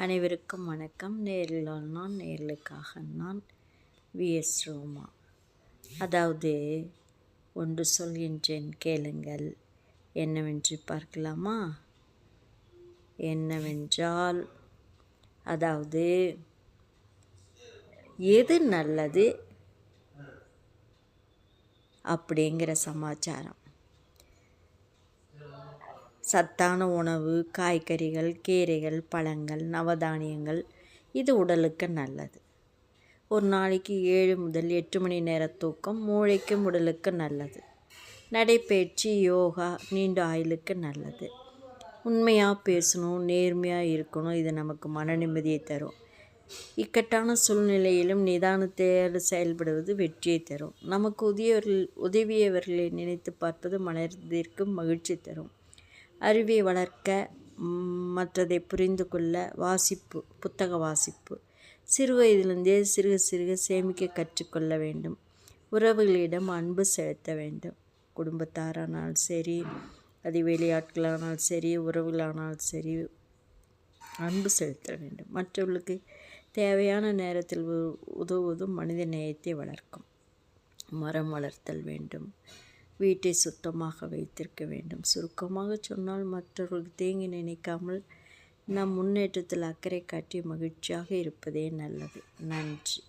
அனைவருக்கும் வணக்கம். நேரில் நான் நேர்களுக்காக நான் விஎஸ் ரோமா. அதாவது ஒன்று சொல்கின்றேன் கேளுங்கள். என்னவென்று பார்க்கலாமா? என்னவென்றால் அதாவது எது நல்லது அப்படிங்கிற சமாச்சாரம். சத்தான உணவு காய்கறிகள் கீரைகள் பழங்கள் நவதானியங்கள் இது உடலுக்கு நல்லது. ஒரு நாளைக்கு ஏழு முதல் எட்டு மணி நேர தூக்கம் மூளைக்கும் உடலுக்கு நல்லது. நடைப்பயிற்சி யோகா நீண்ட ஆயுளுக்கு நல்லது. உண்மையாக பேசணும் நேர்மையாக இருக்கணும் இது நமக்கு மன நிம்மதியை தரும். இக்கட்டான சூழ்நிலையிலும் நிதானத்தோடு செயல்படுவது வெற்றியை தரும். நமக்கு உதவியவர்கள் உதவியவர்களை நினைத்து பார்ப்பது மனதிற்கு மகிழ்ச்சி தரும். அறிவை வளர்க்க மற்றதை புரிந்து கொள்ள வாசிப்பு புத்தக வாசிப்பு. சிறு வயதிலிருந்தே சிறுக சிறுக சேமிக்க கற்றுக்கொள்ள வேண்டும். உறவுகளிடம் அன்பு செலுத்த வேண்டும். குடும்பத்தாரானால் சரி அது வெளியாட்களானால் சரி உறவுகளானால் சரி அன்பு செலுத்த வேண்டும். மற்றவர்களுக்கு தேவையான நேரத்தில் உதவுவதும் மனித நேயத்தை வளர்க்கும். மரம் வளர்த்தல் வேண்டும். வீட்டை சுத்தமாக வைத்திருக்க வேண்டும். சுருக்கமாக சொன்னால் மற்றவர்களுக்கு தேங்கி நினைக்காமல் நம் முன்னேற்றத்தில் அக்கறை காட்டி மகிழ்ச்சியாக இருப்பதே நல்லது. நன்றி.